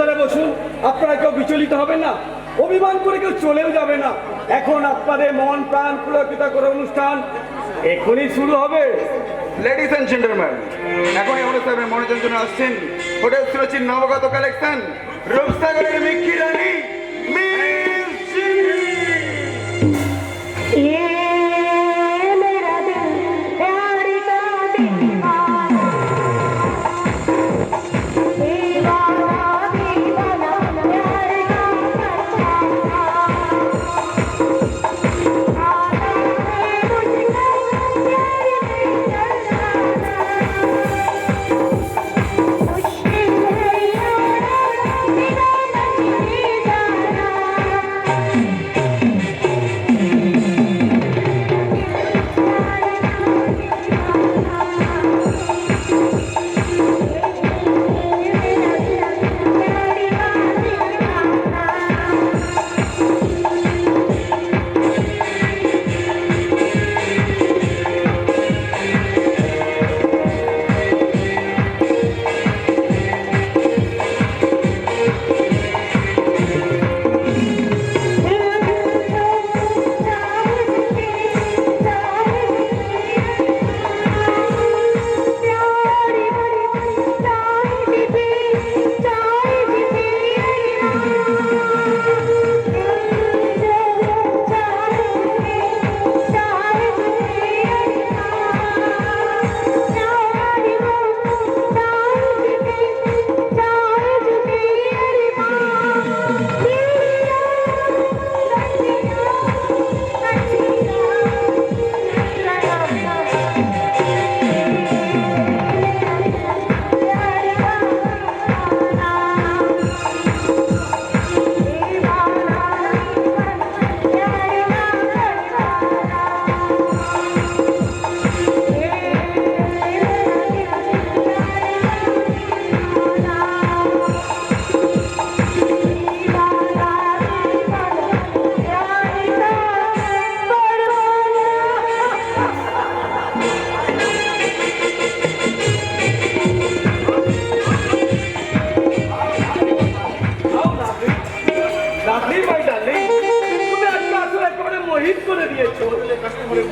ধরে বসুন, আপনারা কেউ বিচলিত হবেন না, অভিমান করে কেউ চলেও যাবে না। এখন আপনাদের মন, প্রাণ পুলকিত করে অনুষ্ঠান এখনই শুরু হবে। লেডিস অ্যান্ড জেন্টলম্যান এখনই অনুষ্ঠানের মনোরঞ্জন জন্য আসছেন। হোটেল সুরচির নবগত কালেকশন রূপসাগরের মিক্ষি রানী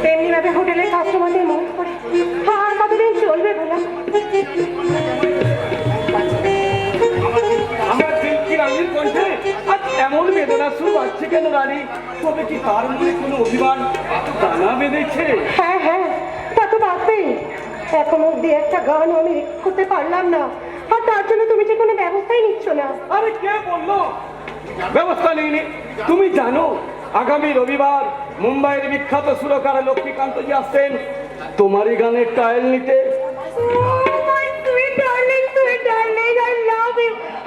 তেমনি ভাবে হোটেলের কাস্টমারদের মন করে। আর কতদিন চলবে বলো? এমন বেদনা শুরু আসছে কেন রানী? তবে কি তার মধ্যে কোনো অভিমান দানা বেঁধেছে? হ্যাঁ হ্যাঁ তা তো বাঁচবেই এখন অব্দি একটা গান আমি করতে পারলাম না। আর তার জন্য তুমি যে কোনো ব্যবস্থাই নিচ্ছ না। আরে কে বলল? ব্যবস্থা নেইনি। তুমি জানো আগামী রবিবার মুম্বাইয়ের বিখ্যাত সুরকার লক্ষ্মীকান্তজি আসছেন। তোমারই গানের ট্রায়াল নিতে.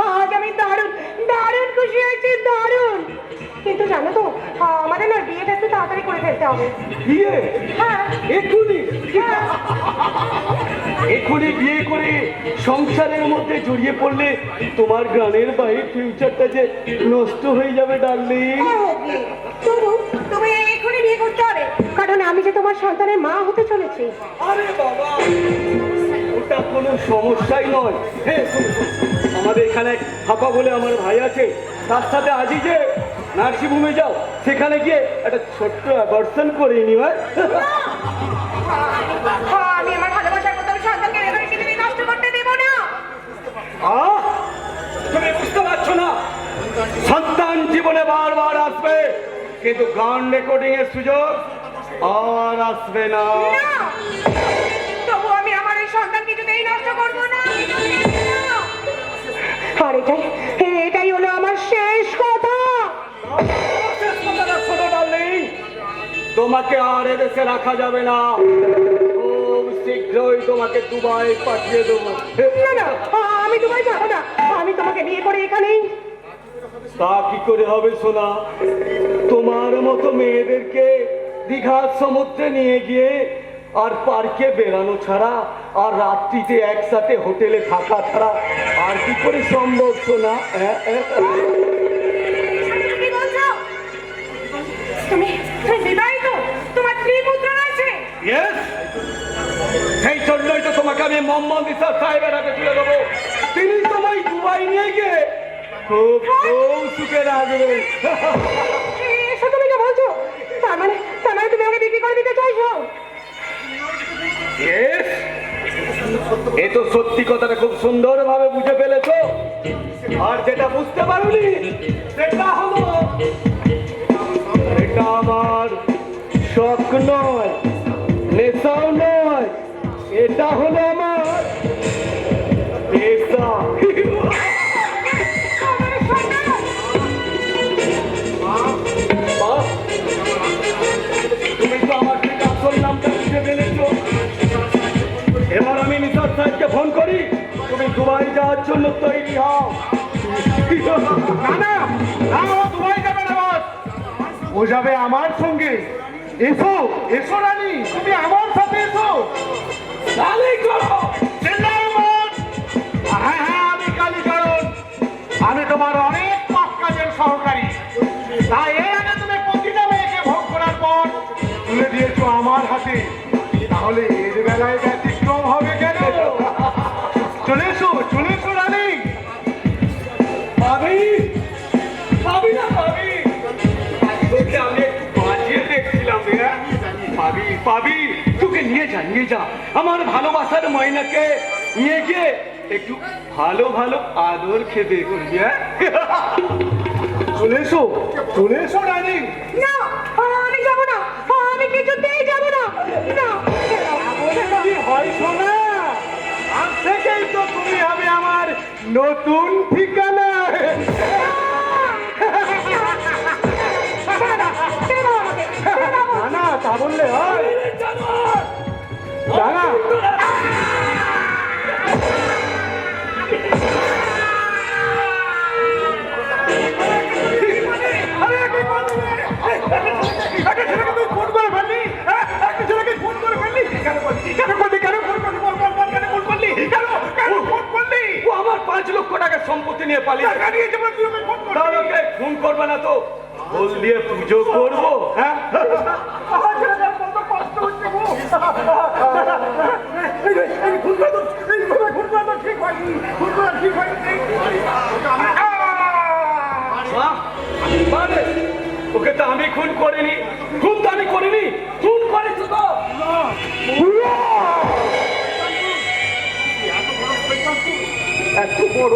আজ আমি দারুণ দারুণ খুশি হয়েছি দারুণ। কিন্তু জানো তো আমাদের না বিয়েটা একটু তাড়াতাড়ি করে ফেলতে হবে। বিয়ে? হ্যাঁ। এক্ষুনি। হ্যাঁ। এক্ষুনি বিয়ে করে সংসারের মধ্যে জড়িয়ে পড়লে তোমার গানের বাইরে ফিউচারটা যে নষ্ট হয়ে যাবে ডার্লিং শুধু তুমি এক্ষুনি বিয়ে করতে হবে। কারণ আমি যে তোমার সন্তানের মা হতে চলেছি। আরে বাবা ওটা কোনো সমস্যাই নয়। হ্যাঁ আমাদের এখানে হাপা বলে আমার ভাই আছে। তার সাথে আজই যে নার্সিংহোমে যাও সেখানে গিয়ে একটা ছোট্ট অ্যাবর্শন করে নিও হ্যাঁ, আমি আমার ভালোবাসার মতো সন্তানকে এভাবে পৃথিবী নষ্ট করতে দেব না। আহ তুমি বুঝতে পারছ না? সন্তান জীবনে বারবার আসবে। কিন্তু গান রেকর্ডিং এর সুযোগ আর আসবে না! তবু আমি আমার এই সন্তানকে কিছুতেই নষ্ট করব না। আর এটাই এটাই হলো আমার শেষ কথা। তোমাকে আর এদেশে রাখা যাবে না। খুব শীঘ্রই তোমাকে দুবাই পাঠিয়ে দেবো। না না আমি তোমায় যাব না। আমি তোমাকে বিয়ে করে এখানেই। তা কি করে হবে সোনা? তোমার মতো মেয়েদেরকে দীঘার সমুদ্রে নিয়ে গিয়ে আর পার্কে বেড়ানো ছাড়া আর রাত্রিতে একসাথে হোটেলে থাকা ছাড়া আর কি করে সম্ভব Yes? সেই জন্যই তো তোমাকে আমি মোহাম্মদ ইসা সাহেবের হাতে তুলে দেবো। তিনি তোমায় দুবাই নিয়ে গিয়ে খুব খুব সুখে রাখবে বিক্রি করে দিতে এ তো সত্যি কথাটা খুব সুন্দর ভাবে বুঝে ফেলেছো। আর যেটা বুঝতে পারোনি, সেটা হলো, এটা আমার শখ জন্য তৈরি ও যাবে আমার সঙ্গে। এসো এসো রানী, তুমি আমার সাথে এসো। হ্যাঁ হ্যাঁ আমি কালীচরণ আমি তোমার অনেক পাপ সহকারী। তাই এর আগে তুমি প্রতিটা মেয়েকে ভোগ করার পর তুলে দিয়েছ আমার হাতে। তাহলে এর বেলায় ব্যতিক্রম পাবি তোকে নিয়ে যা নিয়ে যা আমার ভালোবাসার ময়নাকে নিয়ে গিয়ে একটু ভালো ভালো আদর খেতে করবি হ্যাঁ চলে এসো চলে এসো রানী না আমি যাব না আমি কিছুতেই যাব না না হয় শোনা আজ থেকেই তো তুমি হবে আমার নতুন ঠিকানা না তা বললে হয় খুন করবে। না তো? দিয়ে পুজো করব? হ্যাঁ? ওকে তো আমি খুন করিনি। খুন তো আমি করিনি। খুন করেছ তো। এত বড়?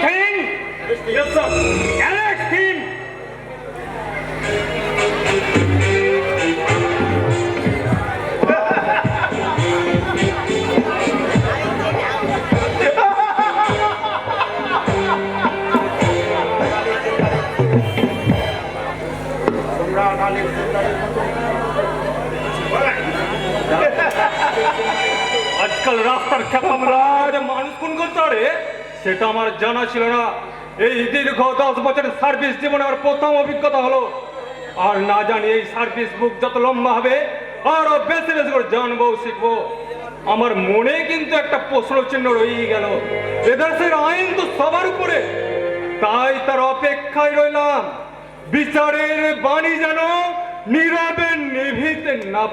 King! Yes, sir. आजकल रास्तार खेपा राज माणूस कोण करता रे সেটা আমার জানা ছিল না। এই দীর্ঘ দশ বছরের সার্ভিস জীবনে আমার প্রথম অভিজ্ঞতা হলো। আর না জানি এই সার্ভিস বুক যত লম্বা হবে, আরও বেশি বেশি করে জানব, শিখব। আমার মনে কিন্তু একটা প্রশ্ন চিহ্ন রয়েই গেল। এদেশের আইন তো সবার উপরে। তাই তার অপেক্ষায় রইলাম। বিচারের বাণী যেন নীরবে নিভিতে না।